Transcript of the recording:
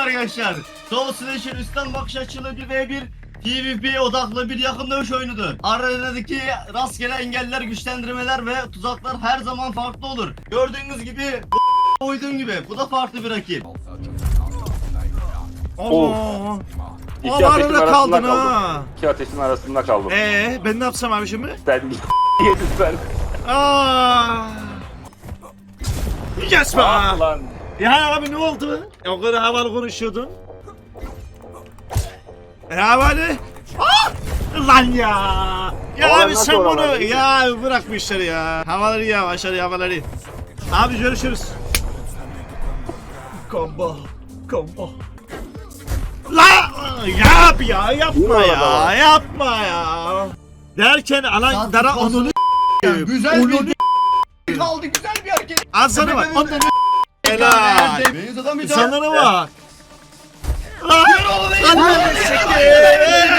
arkadaşlar. Soul Slasher üstten bakış açılı bir v1 PvP odaklı bir yakın dövüş oyunudur. Aradaki rastgele engeller, güçlendirmeler ve tuzaklar her zaman farklı olur. Gördüğünüz gibi bu uyduğum gibi bu da farklı bir rakip. Allah. İki ateşin arasında kaldın kaldım. ha. İki ateşin arasında kaldım. Ee, ben ne yapsam abi şimdi? Sen yedin sen. Aa. Yes be. Ah lan. Ya abi ne oldu? O kadar havalı konuşuyordun. E havalı. Ah! Lan ya. Ya Havalar abi nasıl sen bunu oralar? ya bırak bu işleri ya. Havaları ya aşağı havaları. Abi görüşürüz. Combo. Combo. La yap ya yapma ya yapma ya. Derken alan dara onunu güzel Onu- bir kaldı güzel bir hareket. Azanı bak. Tepemizde Onunu helal. Beni tutamayacak. Sanırım bak. Lan. Yürü